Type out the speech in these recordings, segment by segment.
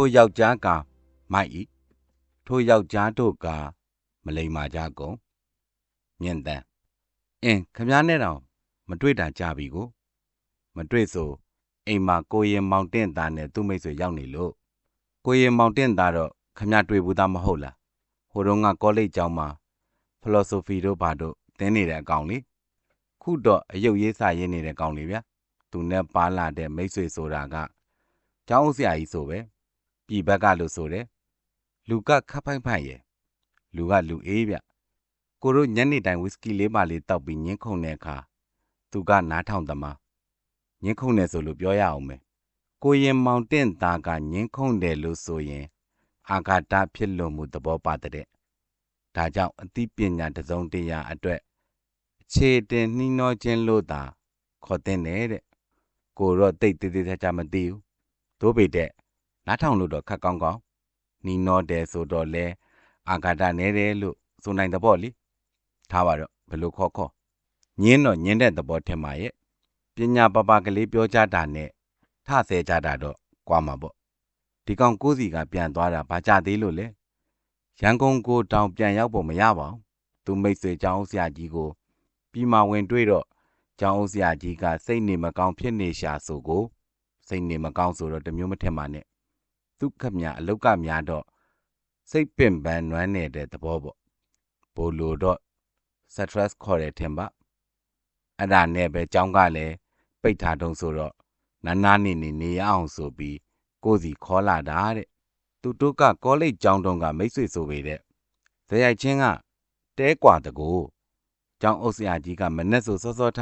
ထိုယောက်ျားကမိုက်ဤထိုယောက်ျားတို့ကမလိမ္မာကြကုန်မြင့်တန်အင်းခမားနဲ့တော့မတွေ့တာကြပြီကို မတွေ့ဆိုအိမ်မှာကိုရင်မောင်တင့်သားနဲ့သူ့မိတ်ဆွေရောက်နေလို့ကိုရင်မောင်တင့်သားတော့ခမားတွေ့ဘူးသားမဟုတ်လားဟိုတုန်းကကောလိပ်ကျောင်းမှာဖီလိုဆိုဖီတို့ဘာတို့သင်နေတဲ့အကောင်လေခုတော့အယုတ်ရေးစာရေးနေတဲ့ကောင်လေဗျာသူနဲ့ပါလာတဲ့မိတ်ဆွေဆိုတာကကျောင်းဦးဆရာကြီးဆိုပဲ ပြည်ဘက်ကလို့ဆိုတယ်လူကခပ်ဖိုက်ဖိုက်ရဲ့လူကလူအေးဗျကိုတို့ညနေတိုင်းဝီစကီလေးပါလေးတောက်ပြီးညင်းခုန်တဲ့အခါသူကနားထောင်သမားညင်းခုန်တယ်ဆိုလို့ပြောရအောင်မယ်ကိုရင်မောင်တင့်သားကညင်းခုန်တယ်လို့ဆိုရင် အာဃာတဖြစ်လို့မှုသဘောပါတဲ့ဒါကြောင့်အသိပညာတစုံတရာအတွက်အခြေတင်နှီးနှောခြင်းလို့သာခေါ်တဲ့တဲ့ကိုတော့တိတ်တေးသေးချာမသိဘူးတို့ပေတဲ့ နားထောင်လို့တော့ခက်ကောင်းကောင်းနီနောတယ်ဆိုတော့လဲအာဃာတနဲတယ်လို့ဆိုနိုင်တဲ့ပေါ့လေထားပါတော့ဘယ်လိုခေါ်ခေါ်ညင်းတော့ညင်းတဲ့သဘောထင်ပါရဲ့ပညာပပကလေးပြောကြတာနဲ့ထဆဲကြတာတော့ကွာမှာပေါ့ဒီကောင်ကိုးစီကပြန်သွားတာဘာကြသေးလို့လဲရန်ကုန်ကိုတောင်ပြန်ရောက်ဖို့မရပါဘူးသူမိတ်ဆွေကျောင်းဆရာကြီးကိုပြီးမှဝင်တွေ့တော့ကျောင်းဆရာကြီးကစိတ်နေမကောင်းဖြစ်နေရှာဆိုကိုစိတ်နေမကောင်းဆိုတော့တမျိုးမထင်ပါနဲ့ သူခမအလုတ်ကများတော့စိတ်ပင်ပန်းနွမ်းနေတဲ့သဘောပေါ့ဘိုလိုတော့ stress ခေါ်တယ်ထင်ပါအဲ့ဒါနဲ့ပဲကျောင်းကလည်းပိတ်ထားတုံးဆိုတော့နာနာနေနေနေရအောင်ဆိုပြီးကိုစီခေါ်လာတာတဲ့သူတို့ကကောလိပ်ကျောင်းတုံးကမိတ်ဆွေဆိုပေတဲ့ဇယိုက်ချင်းကတဲကွာတကူကျောင်းအုပ်ဆရာကြီးကမနဲ့ဆိုစောစောထ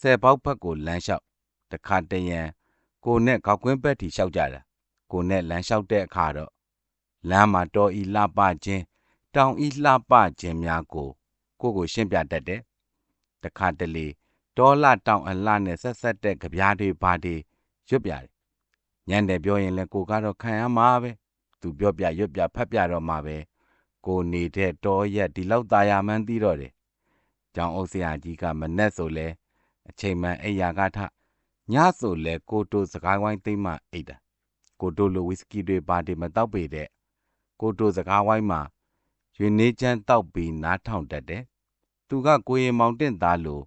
ဆယ်ပေါက်ဖက်ကိုလမ်းလျှောက်တခါတရံကိုနဲ့ကောက်ကွင်းဘက်ထိလျှောက်ကြတာ ကိုနဲ့လမ်းလျှောက်တဲ့အခါတော့လမ်းမှာတော်ဤလှပခြင်းတောင်ဤလှပခြင်းများကိုကိုကိုရှင်းပြတတ်တယ်တခါတလေဒေါ်လာတောင်အလှနဲ့ဆက်ဆက်တဲ့ကြပြားတွေဘာတွေရွတ်ပြတယ်ညံတယ်ပြောရင်လည်းကိုကတော့ခံရမှာပဲသူပြောပြရွတ်ပြဖတ်ပြတော့မှာပဲကိုနေတဲ့တောရက်ဒီလောက်ตายာမှန်းသိတော့တယ်ကျောင်းအုပ်ဆရာကြီးကမနဲ့ဆိုလဲအချိန်မှန်အိယာကထညဆိုလဲကိုတိုစကားဝိုင်းသိမ့်မှအိတ်တာ ကိုတိုလိုဝီစကီတွေပါတီမတောက်ပေတဲ့ကိုတိုစကားဝိုင်းမှာရွေနေချမ်းတောက်ပြီးနားထောင်တတ်တယ်သူကကိုရင်မောင်တင့်သားလို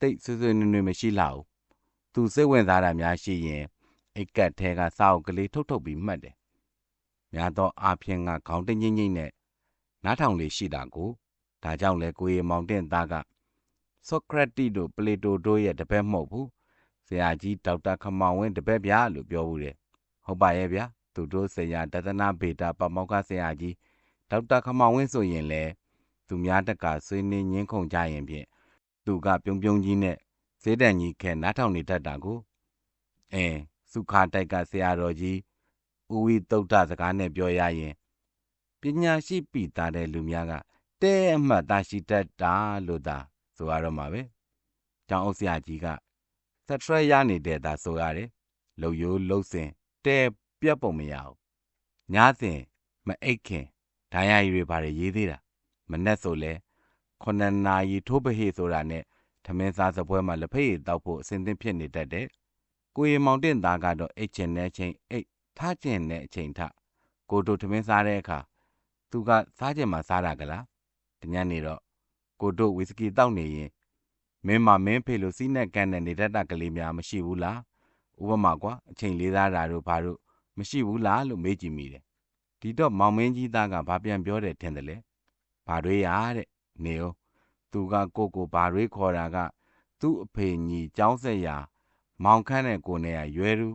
တိတ်ဆွဆွနွေ့နွေ့မရှိလှဘူးသူစိတ်ဝင်စားတာများရှိရင်အိတ်ကတ်ထဲကစာအုပ်ကလေးထုတ်ထုတ်ပြီးမှတ်တယ်များသောအားဖြင့်ကခေါင်းတငိမ့်ငိမ့်နဲ့နားထောင်လေးရှိတာကိုဒါကြောင့်လဲကိုရင်မောင်တင့်သားကဆိုကရက်တီတို့ပလေတိုတို့ရဲ့တပည့်မဟုတ်ဘူးဆရာကြီးဒေါက်တာခမောင်ဝင်းတပည့်ဗျာလို့ပြောဘူးတယ် ဟုတ်ပါရဲ့ဗျာသူတို့ဆရာတသနာဗေဒပမောက္ခဆရာကြီးဒေါက်တာခမောင်ဝင်းဆိုရင်လေသူများတကာဆွေးနွေးညင်းခုန်ကြရင်ဖြင့်သူကပြုံပြုံကြီးနဲ့ဈေးတန်ကြီးခဲနားထောင်နေတတ်တာကိုအင်းစုခါတိုက်ကဆရာတော်ကြီးဦးဝီတုတ်တစကားနဲ့ပြောရရင်ပညာရှိပိသားတဲ့လူများကတဲအမှတ်သားရှိတတ်တာလို့သာဆိုရတော့မှာပဲ။ကျောင်းအုပ်ဆရာကြီးကဆက်ထရက်ရနေတဲ့သာဆိုရတယ်။လှုပ်ရိုးလှုပ်စင် တဲပြတ်ပုံမရဘူး။ညစဉ်မအိတ်ခင်ဒိုင်းရည်တွေပါတယ်ရေးသေးတာ။မနဲ့ဆိုလဲခုနှစ်နာရီထိုးပဟေဆိုတာနဲ့ထမင်းစားစပွဲမှာလက်ဖက်ရည်တောက်ဖို့အစဉ်သင့်ဖြစ်နေတတ်တယ်။ကိုရီမောင်တင့်သားကတော့အိတ်ချင်တဲ့အချိန်အိတ်ထားချင်တဲ့အချိန်ထကိုတို့ထမင်းစားတဲ့အခါသူကစားချင်မှစားတာကလား။တညနေတော့ကိုတို့ဝီစကီတောက်နေရင်မင်းမမင်းဖေလို့စီးနဲ့ကန်တဲ့နေတတ်တာကလေးများမရှိဘူးလား ဥပမာကွာအချိန်လေးသားတာတို့ဘာတို့မရှိဘူးလားလို့မေးကြည့်မိတယ်ဒီတော့မောင်မင်းကြီးသားကဘာပြန်ပြောတယ်ထင်တယ်လေဘာတွေရတဲ့နေအောင်သူကကိုကိုဘာတွေခေါ်တာက သူ့အဖေညီကျောင်းဆက်ရာ မောင်ခန့်တဲ့ကိုနဲ့ရွယ်သူ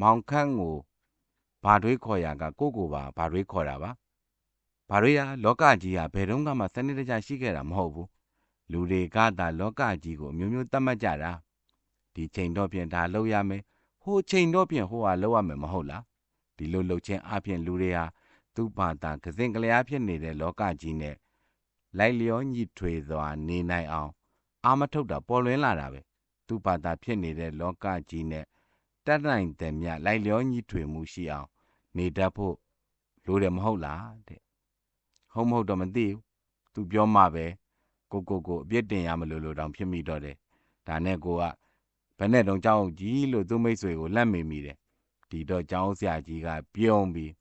မောင်ခန့်ကိုဘာတွေခေါ်ရကကိုကိုပါဘာတွေခေါ်တာပါဘာတွေရလောကကြီးဟာဘယ်တော့မှစနစ်တကျရှိခဲ့တာမဟုတ်ဘူးလူတွေကသာလောကကြီးကိုအမျိုးမျိုးသတ်မှတ်ကြတာဒီချိန်တော့ဖြင့်ဒါလုပ်ရမယ် ဟိုချိန်တော့ဖြင့်ဟိုဟာလုပ်ရမယ်မဟုတ်လားဒီလိုလုပ်ခြင်းအပြင်လူတွေဟာသူ့ဘာသာကစင်ကလျားဖြစ်နေတဲ့လောကကြီးနဲ့လိုက်လျောညီထွေစွာနေနိုင်အောင် အာမထုတ်တာပေါ်လွင်လာတာပဲသူ့ဘာသာဖြစ်နေတဲ့လောကကြီးနဲ့တတ်နိုင်တဲ့မြလိုက်လျောညီထွေမှုရှိအောင် နေတတ်ဖို့လိုတယ်မဟုတ်လားတဲ့ဟုတ်မဟုတ်တော့မသိဘူးသူပြောမှပဲကိုကိုကိုအပြစ်တင်ရမလို့လို့တောင်ဖြစ်မိတော့တယ်ဒါနဲ့ကိုက ဘယ်နဲ့တော့ကြောက်ကြီးလို့သူ့မိတ်ဆွေကိုလက်မိမိတယ်ဒီဒီတော့ကျောင်းဆရာကြီးကပြုံးပြီး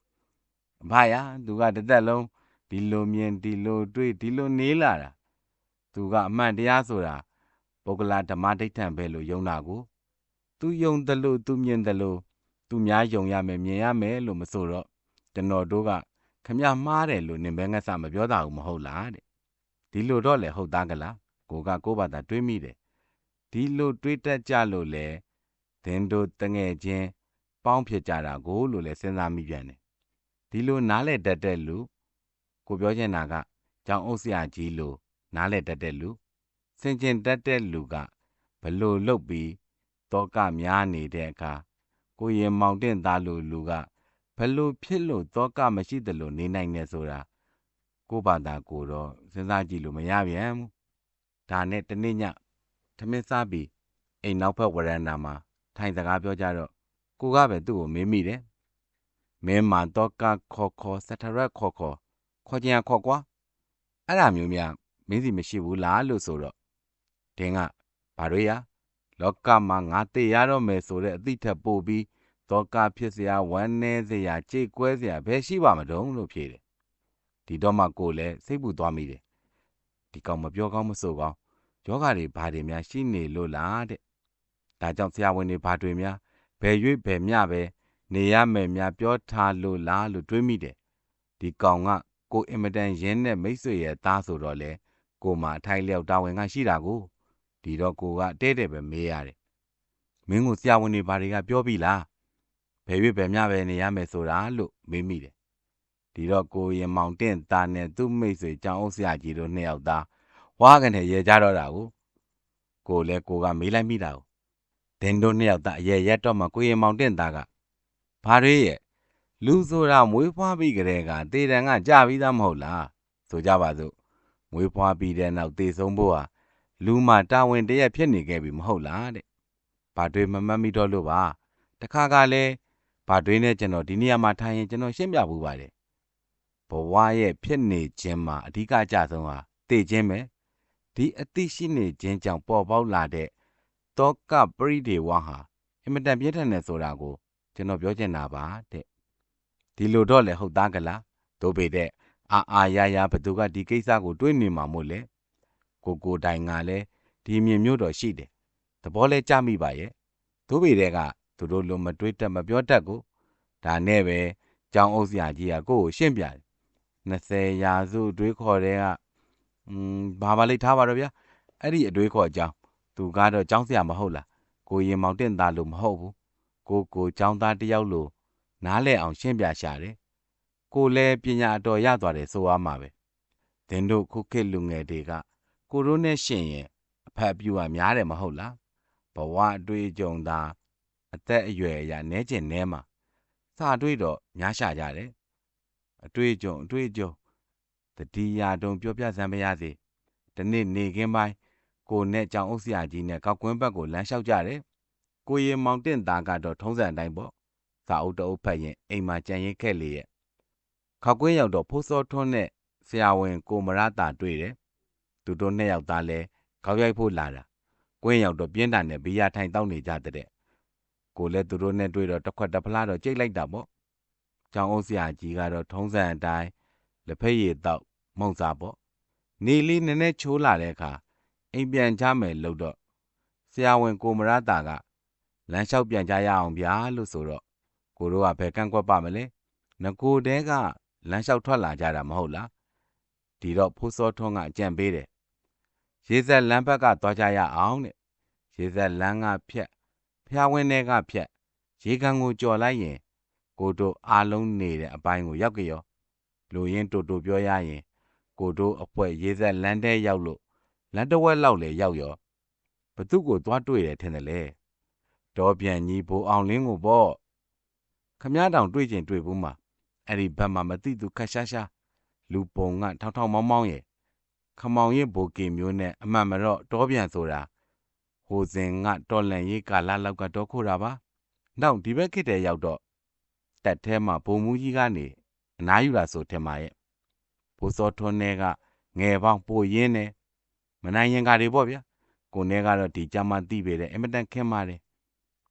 အဖယာသူကတစ်သက်လုံးဒီလိုမြင်ဒီလိုတွေ့ဒီလိုနေလာတာသူကအမှန်တရားဆိုတာပုဂ္ဂလာဓမ္မဒိဋ္ဌံပဲလို့ယုံတာကိုသူယုံတယ်လို့သူမြင်တယ်လို့သူများယုံရမယ်မြင်ရမယ်လို့မဆိုတော့ကျွန်တော်တို့ကခမမှားတယ်လို့နင်ပဲငတ်စမပြောတာဘူးမဟုတ်လားတဲ့ဒီလိုတော့လေဟုတ်သားကလားကိုကကိုဘာသာတွေးမိတယ် ဒီလိုတွေးတတ်ကြလို့လေသင်တို့တငယ်ချင်းပေါင်းဖြစ်ကြတာကိုလို့လည်းစဉ်းစားမိပြန်တယ်ဒီလိုနားလဲတတ်တဲ့လူကိုပြောချင်တာကကျောင်းအုပ်ဆရာကြီးလို့နားလဲတတ်တဲ့လူစင်ကျင်တတ်တဲ့လူကဘလို့လုတ်ပြီးတောကများနေတဲ့အခါကိုရင်မောင်တင်သားလူလူကဘလို့ဖြစ်လို့တောကမရှိတယ်လို့နေနိုင်နေဆိုတာကိုဘာသာကိုတော့စဉ်းစားကြည့်လို့မရပြန်ဘူးဒါနဲ့တနေ့ည ထမင်းစားပြီးအိမ်နောက်ဘက်ဝရန်တာမှာထိုင်စကားပြောကြတော့ကိုကပဲသူ့ကိုမေးမိတယ်မင်းမာတော့ကခေါ်ခေါ်စထရက်ခေါ်ခေါ်ခေါ်ကြင်ခေါ်ကွာအဲ့ဒါမျိုးများမင်းစီမရှိဘူးလားလို့ဆိုတော့တင်းကဘာတွေရလောကမှာငါသိရတော့မယ်ဆိုတဲ့အသည့်ထက်ပိုပြီးတောကဖြစ်เสียဝမ်းနေเสียကြိတ်ကွဲเสียဘယ်ရှိပါမတုံးလို့ဖြေတယ်ဒီတော့မှကိုလည်းစိတ်ပူသွားမိတယ်ဒီကောင်မပြောကောင်းမဆိုကောင်း ယောဂတွေဘာတွေများရှိနေလို့လားတဲ့ဒါကြောင့်ဆရာဝန်တွေဘာတွေများဘယ်၍ဘယ်မျှပဲနေရမယ်များပြောထားလို့လားလို့တွေးမိတယ်ဒီကောင်ကကိုအင်မတန်ရင်းနဲ့မိတ်ဆွေရဲ့သားဆိုတော့လေကိုမှအထိုင်လျောက်တာဝန်ကရှိတာကိုဒီတော့ကိုကတဲတဲ့ပဲမေးရတယ်မင်းကိုဆရာဝန်တွေဘာတွေကပြောပြီလားဘယ်၍ဘယ်မျှပဲနေရမယ်ဆိုတာလို့မေးမိတယ်ဒီတော့ကိုရင်မောင်တင့်သားနဲ့သူ့မိတ်ဆွေကြောင်အုပ်ဆရာကြီးတို့နှစ်ယောက်သား ဝါကနေရဲကြတော့တာကိုကိုလည်းကိုကမေးလိုက်မိတာကိုဒင်တို့နှစ်ယောက်သားအရဲရက်တော့မှကိုရင်မောင်တင့်သားကဘာတွေရဲ့လူဆိုတာမွေးဖွားပြီးကြတဲ့ကတေတံကကြပြီးသားမဟုတ်လားဆိုကြပါစို့မွေးဖွားပြီးတဲ့နောက်တေဆုံးဖို့ဟာလူမှတာဝန်တရက်ဖြစ်နေခဲ့ပြီမဟုတ်လားတဲ့ဘာတွေမမတ်မိတော့လို့ပါတခါကလည်းဘာတွေနဲ့ကျွန်တော်ဒီနေရာမှာထိုင်ရင်ကျွန်တော်ရှင်းပြပူပါတယ်ဘဝရဲ့ဖြစ်နေခြင်းမှာအဓိကအကြဆုံးဟာတေခြင်းပဲ ဒီအသိရှိနေခြင်းကြောင့်ပေါ်ပေါက်လာတဲ့တောကပရိဒေဝဟာအင်မတန်ပြည့်ထန်တယ်ဆိုတာကိုကျွန်တော်ပြောချင်တာပါတဲ့ဒီလိုတော့လေဟုတ်သားကလားဒို့ပေတဲ့အာအာရရဘသူကဒီကိစ္စကိုတွေးနေမှာမို့လေကိုကိုတိုင်ကလည်းဒီမြင်မျိုးတော်ရှိတယ်သဘောလဲကြမိပါရဲ့ဒို့ပေတဲ့ကသူတို့လိုမတွေးတတ်မပြောတတ်ကိုဒါနဲ့ပဲကြောင်းအုပ်စရာကြီးကကိုကိုရှင်းပြတယ်20ရာစုတွေးခေါ်တဲ့က อืมဘာပါလိထားပါတော့ဗျာအဲ့ဒီအတွေးခေါ်အကြောင်းသူကတော့ကျောင်းဆရာမဟုတ်လားကိုရင်မောင်တင့်သားလို့မဟုတ်ဘူးကိုကိုကျောင်းသားတယောက်လို့နားလဲအောင်ရှင်းပြရှာတယ်ကိုလည်းပညာအတော်ရသွားတယ်ဆိုရမှာပဲသင်တို့ခုခေတ်လူငယ်တွေကကိုရိုးနဲ့ရှင်ရင်အဖက်ပြူကများတယ်မဟုတ်လားဘဝအတွေ့အကြုံသာအသက်အရွယ်အရာနဲကျင်နဲမှာစာတွေ့တော့များရှာကြတယ်အတွေ့အကြုံအတွေ့အကြုံ တတိယတုံပြောပြစမ်းမရစေဒီနေ့နေခင်းပိုင်းကိုနဲ့ကြောင်အုပ်ဆရာကြီးနဲ့ကောက်ကွင်းဘက်ကိုလမ်းလျှောက်ကြတယ်ကိုရီမောင်တင့်သားကတော့ထုံးစံအတိုင်းပေါ့စာအုပ်တအုပ်ဖတ်ရင်အိမ်မှာကြံရင်ခဲ့လေရဲ့ခောက်ကွင်းရောက်တော့ဖိုးစောထွန်းနဲ့ဆရာဝန်ကိုမရတာတွေ့တယ်သူတို့နှစ်ယောက်သားလဲခေါက်ရိုက်ဖို့လာတာကွင်းရောက်တော့ပြင်းထန်တဲ့ဘီယာထိုင်တောက်နေကြတဲ့ကိုလည်းသူတို့နဲ့တွေ့တော့တစ်ခွက်တစ်ဖလားတော့ကြိတ်လိုက်တာပေါ့ကျောင်းအုပ်ဆရာကြီးကတော့ထုံးစံအတိုင်း လက်ဖက်ရည်တောက်မုံစားပေါ့နေလေးနည်းနည်းချိုးလာတဲ့အခါအိမ်ပြန်ချမယ်လို့တော့ဆရာဝန်ကိုမရတာကလမ်းလျှောက်ပြန်ကြရအောင်ဗျာလို့ဆိုတော့ကိုတို့ကဘယ်ကန့်ကွက်ပါမလဲငကိုတဲကလမ်းလျှောက်ထွက်လာကြတာမဟုတ်လားဒီတော့ဖိုးစောထွန်းကအကြံပေးတယ်ရေဆက်လမ်းဘက်ကသွားကြရအောင်တဲ့ရေဆက်လမ်းကဖြတ်ဖျားဝင်းထဲကဖြတ်ရေကန်ကိုကြော်လိုက်ရင်ကိုတို့အားလုံးနေတဲ့အပိုင်းကိုရောက်ကြရော လူရင်းတူတူပြောရရင် ကိုတို့အဖွဲရေဆက်လမ်းထဲရောက်လို့လမ်းတဝက်လောက်လေရောက်ရောဘသူ့ကိုသွားတွေ့တယ်ထင်တယ်လေဒေါ်ပြန်ကြီးဘိုးအောင်လင်းကိုပေါ့ခမည်းတောင်တွေ့ကျင်တွေ့ဘူးမှာအဲ့ဒီဘက်မှာမသိသူခက်ရှားရှားလူပုံကထောင်ထောင်မောင်းမောင်းရဲ့ခမောင်ရင်ဘိုကေမျိုးနဲ့အမှန်မတော့တောပြန်ဆိုတာဟိုစဉ်ကတော်လန်ရေးကာလလောက်ကတော့ခိုးတာပါနောက်ဒီဘက်ခေတ်တည်းရောက်တော့တက်ထဲမှာဘုံမူကြီးကနေ အနားယူလာဆိုထင်ပါရဲ့ဘိုးစောထွန်းနေကငယ်ပေါင်းပိုရင်းနေမနိုင်ရင်ကားတွေပေါ့ဗျာကိုနေကတော့ဒီကြမ်းမသိပေတဲ့အင်မတန်ခင်ပါတယ်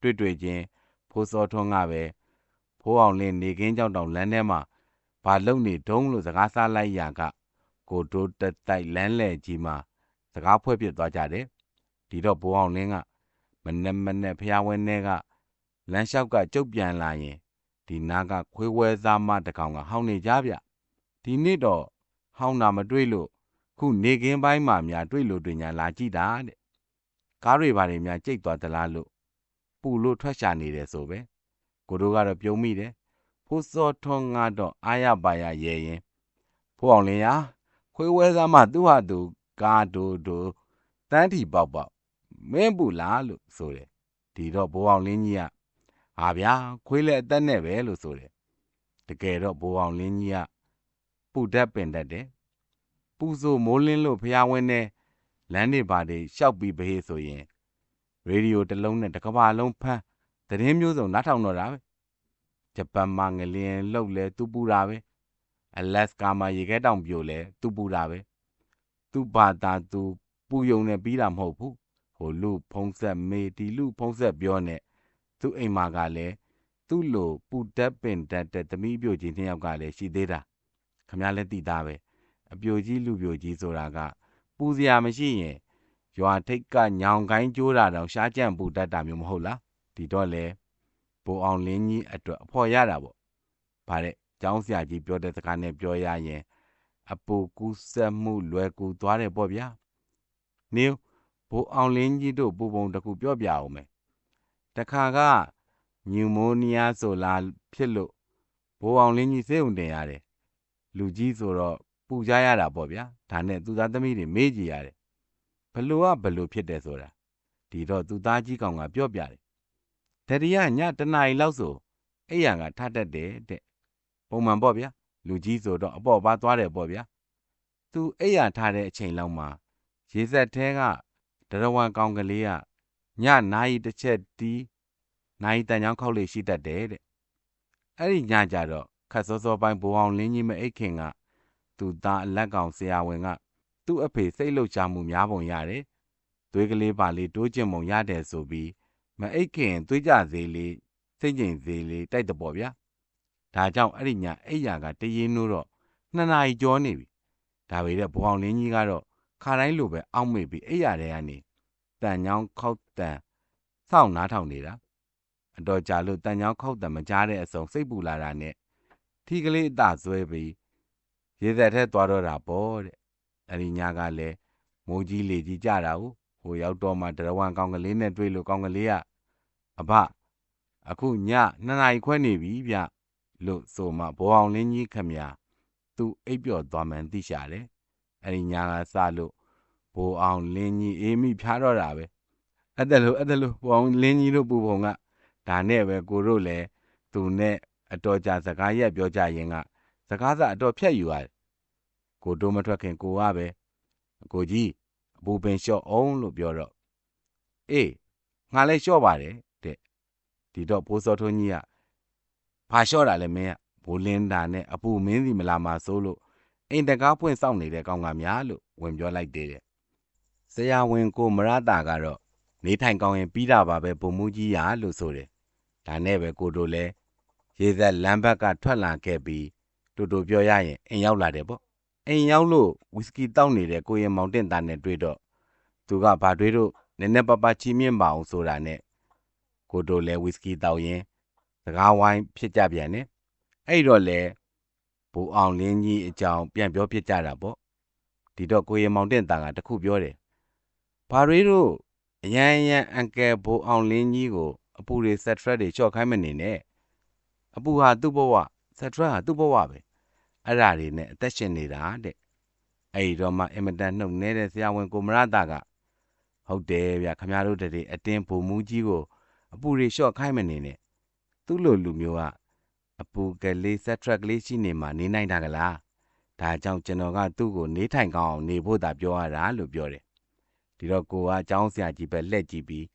တွေ့တွေ့ချင်းဖိုးစောထွန်းကပဲဖိုးအောင်လင်းနေကင်းကြောက်တောင်လမ်းထဲမှာဘာလုံနေတုံးလို့စကားစားလိုက်ရာကကိုတိုးတက်တိုက်လမ်းလေကြီးမှာစကားဖွဲ့ပြသွားကြတယ်ဒီတော့ဘိုးအောင်လင်းကမနဲ့မနဲ့ဖျားဝဲနေကလမ်းလျှောက်ကကျုပ်ပြန်လာရင် ဒီနားကခွေးဝဲသားမတကောင်ကဟောင်းနေကြဗျဒီနေ့တော့ဟောင်းတာမတွေ့လို့ခုနေကင်းပိုင်းမှာများတွေ့လို့တွေ့ညာလာကြည့်တာတဲ့ကားတွေဘာတွေများကြိတ်သွားသလားလို့ပူလို့ထွက်ရှာနေတယ်ဆိုပဲကိုတို့ကတော့ပြုံးမိတယ်ဖိုးစောထွန်းကတော့အာရပါရရဲရင်ဖိုးအောင်လင်းရာခွေးဝဲသားမသူ့ဟာသူကားဒိုဒိုတန်းထီပေါက်ပေါက်မင်းပူလားလို့ဆိုတယ်ဒီတော့ဘိုးအောင်လင်းကြီးက ဟာဗျာခွေးလက်အသက်နဲ့ပဲလို့ဆိုတယ်တကယ်တော့ဘိုးအောင်လင်းကြီးကပူတတ်ပင်တတ်တယ်ပူဆိုမိုးလင်းလို့ဖျားဝင်းနဲ့လမ်းတွေပါတွေရှောက်ပြီးဘေးဆိုရင်ရေဒီယိုတစ်လုံးနဲ့တစ်ကဘာလုံးဖမ်းသတင်းမျိုးစုံနားထောင်တော့တာပဲဂျပန်မှာငလျင်လှုပ်လဲသူပူတာပဲအလက်စကာမှာရေခဲတောင်ပြိုလဲသူပူတာပဲသူဘာသာသူပူယုံနဲ့ပြီးတာမဟုတ်ဘူးဟိုလူဖုံးဆက်မေးဒီလူဖုံးဆက်ပြောနဲ့ သူအိမ်မှာကလည်းသူ့လိုပူတက်ပင်တက်တဲ့သမီးပြိုကြီးနှစ်ယောက်ကလည်းရှိသေးတာခမည်းလည်းသိသားပဲအပြိုကြီးလူပြိုကြီးဆိုတာက ပူစရာမရှိရင်ရွာထိတ်ကညောင်ကိုင်းကျိုးတာတော့ရှားကြံ့ပူတတ်တာမျိုးမဟုတ်လားဒီတော့လေဘိုးအောင်လင်းကြီးအတွက်အဖော်ရတာပေါ့ဗါတဲ့ကျောင်းဆရာကြီးပြောတဲ့စကားနဲ့ပြောရရင် အပူကူးဆက်မှုလွယ်ကူသွားတယ်ပေါ့ဗျာနေဘိုးအောင်လင်းကြီးတို့ပူပုံတစ်ခုပြောပြအောင်မယ် တခါကညူမိုနီးယားဆိုလာဖြစ်လို့ဘိုးအောင်လင်းကြီးစေုံတင်ရတယ်လူကြီးဆိုတော့ပူကြရတာပေါ့ဗျာဒါနဲ့သူသားသမီးတွေမေးကြည့်ရတယ်ဘလို့ကဘလို့ဖြစ်တယ်ဆိုတာဒီတော့သူသားကြီးကောင်ကပြောပြတယ်တတိယညတနာရီလောက်ဆိုအဲ့ရကထတတ်တယ်တဲ့ပုံမှန်ပေါ့ဗျာလူကြီးဆိုတော့အပေါ့ပါသွားတယ်ပေါ့ဗျာသူအဲ့ရထားတဲ့အချိန်လောက်မှာရေဆက်ထဲကဒရဝံကောင်ကလေးက ညနာရီတစ်ချက်တီးနာရီတန်ချောင်းခောက်လေးရှိတတ်တယ်တဲ့အဲ့ဒီညကြတော့ခတ်စောစောပိုင်းဘိုးအောင်လင်းကြီးမအိတ်ခင်ကသူသားအလက်ကောင်ဆရာဝန်ကသူ့အဖေစိတ်လှုပ်ရှားမှုများပုံရတယ်သွေးကလေးပါလေးတိုးကျင်ပုံရတယ်ဆိုပြီးမအိတ်ခင်သွေးကြသေးလေးစိတ်ကျင်သေးလေးတိုက်တပေါ်ဗျာဒါကြောင့်အဲ့ဒီညအိယာကတရင်နိုးတော့နှစ်နာရီကျော်နေပြီဒါပေမဲ့ဘိုးအောင်လင်းကြီးကတော့ခါတိုင်းလိုပဲအောက်မေ့ပြီးအိယာတဲကနေ တန်ချောင်းခောက်တန်စောင့်နားထောင်နေတာအတော်ကြာလို့တန်ချောင်းခောက်တန်မကြားတဲ့အစုံစိတ်ပူလာတာနဲ့ထီကလေးအသာဆွဲပြီးရေသက်ထဲသွားတော့တာပေါ့တဲ့အဲ့ဒီညကလည်းမိုးကြီးလေကြီးကြတာကိုဟိုရောက်တော့မှဒရဝံကောင်းကလေးနဲ့တွေ့လို့ကောင်းကလေးကအဘအခုညနှစ်နာရီခွဲနေပြီဗျလို့ဆိုမှဘောအောင်လင်းကြီးခမညာသူအိပ်ပျော်သွားမှန်းသိရှာတယ်အဲ့ဒီညကစလို့ ဘိုးအောင်လင်းကြီးအေးမိဖျားတော့တာပဲအဲ့ဒါလို့အဲ့ဒါလို့ဘိုးအောင်လင်းကြီးတို့ပူပုံကဒါနဲ့ပဲကိုတို့လည်းသူနဲ့အတော်ကြာစကားရက်ပြောကြရင်ကစကားစအတော်ဖြတ်ယူရတယ်ကိုတို့မထွက်ခင်ကိုကပဲကိုကြီးအပူပင်လျှော့အောင်လို့ပြောတော့အေးငါလည်းလျှော့ပါတယ်တဲ့ဒီတော့ဘိုးစောထွန်းကြီးကဘာလျှော့တာလဲမင်းကဘိုးလင်းတာနဲ့အပူမင်းစီမလာမှာစိုးလို့အိမ်တကားပွင့်စောင့်နေတဲ့ကောင်ကများလို့ဝင်ပြောလိုက်သေးတယ် ဆရာဝန်ကိုမရတာကတော့နေထိုင်ကောင်းရင်ပြီးတာပါပဲဘုံမူကြီးရလို့ဆိုတယ်ဒါနဲ့ပဲကိုတို့လဲရေသက်လမ်းဘက်ကထွက်လာခဲ့ပြီးတူတူပြောရရင်အိမ်ရောက်လာတယ်ပေါ့အိမ်ရောက်လို့ဝီစကီတောက်နေတဲ့ကိုရင်မောင်တင်သားနဲ့တွေ့တော့သူကဘာတွေးတော့နည်းနည်းပါးပါးချီးမြှင့်ပါအောင်ဆိုတာနဲ့ကိုတို့လဲဝီစကီတောက်ရင်စကားဝိုင်းဖြစ်ကြပြန်တယ်အဲ့တော့လေဘူအောင်လင်းကြီးအကြောင်းပြန်ပြောဖြစ်ကြတာပေါ့ဒီတော့ကိုရင်မောင်တင်သားကတခုပြောတယ် ဘာတွေတို့အရန်ရန်အန်ကယ်ဘူအောင်လင်းကြီးကို အပူတွေဆက်ထရက်တွေချော့ခိုင်းမနေနဲ့အပူဟာသူ့ဘဝဆက်ထရက်ဟာသူ့ဘဝပဲအဲ့ဓာတွေနဲ့အသက်ရှင်နေတာတဲ့အဲ့ဒီတော့မှအင်မတန်နှုတ်နေတဲ့ဆရာဝန်ကိုမရတာကဟုတ်တယ်ဗျခမရတို့တည်းအတင်းဘုံမူကြီးကို အပူတွေလျှော့ခိုင်းမနေနဲ့သူ့လိုလူမျိုးကအပူကလေးဆက်ထရက်ကလေးရှိနေမှနေနိုင်တာကလားဒါကြောင့်ကျွန်တော်ကသူ့ကိုနေထိုင်ကောင်းအောင်နေဖို့သာပြောရတာလို့ပြောတယ် ဒီတော့ကိုကအကြောင်းဆရာကြီးပဲလှည့်ကြည့်ပြီး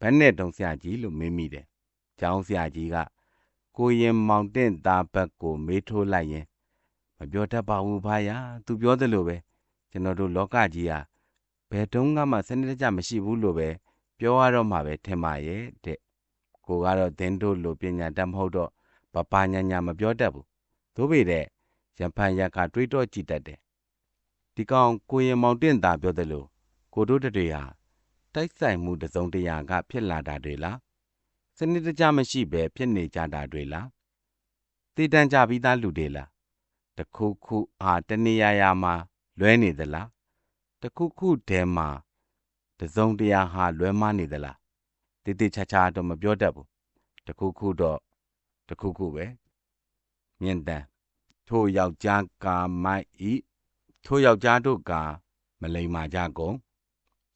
ဘက်နဲ့တုံဆရာကြီးလို့မေးမိတယ်။ကျောင်းဆရာကြီးကကိုရင်မောင်တင့်သားဘက်ကိုမေးထိုးလိုက်ရင်မပြောတတ်ပါဘူးဖာယာ။ तू ပြောသလိုပဲကျွန်တော်တို့လောကကြီးဟာဘယ်တုန်းကမှစနစ်တကျမရှိဘူးလို့ပဲပြောရတော့မှာပဲထင်ပါရဲ့တဲ့။ကိုကတော့သင်တို့လိုပညာတတ်မဟုတ်တော့ပပညာညာမပြောတတ်ဘူး။သို့ပေတဲ့ရံဖန်ရက်ကတွေးတော့ကြည့်တတ်တယ်။ဒီကောင်ကိုရင်မောင်တင့်သားပြောသလို ကိုတို့တွေဟာတိုက်ဆိုင်မှုတစ်စုံတစ်ရာက ဖြစ်လာတာတွေလားစနစ်တကျမရှိပဲဖြစ်နေကြတာတွေလားတည်တံ့ကြပြီးသားလူတွေလားတခုခုဟာတနေရာရာမှာလွဲနေသလားတခုခုတဲမှာတစ်စုံတစ်ရာဟာလွဲမနေသလားတိတိချာချာတော့မပြောတတ်ဘူးတခုခုတော့တခုခုပဲမြင့်တန်ထိုယောက်ျားကာမိုက်ဤထိုယောက်ျားတို့ကမလိမ္မာကြကုန်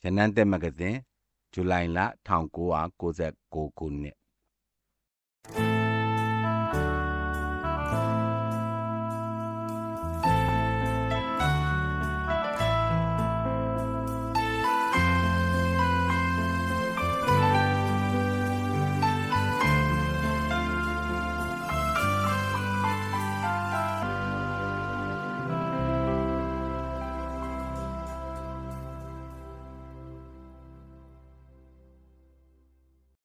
ရနန်းတက်မဂဇင်းဇူလိုင်လ1996ခုနှစ်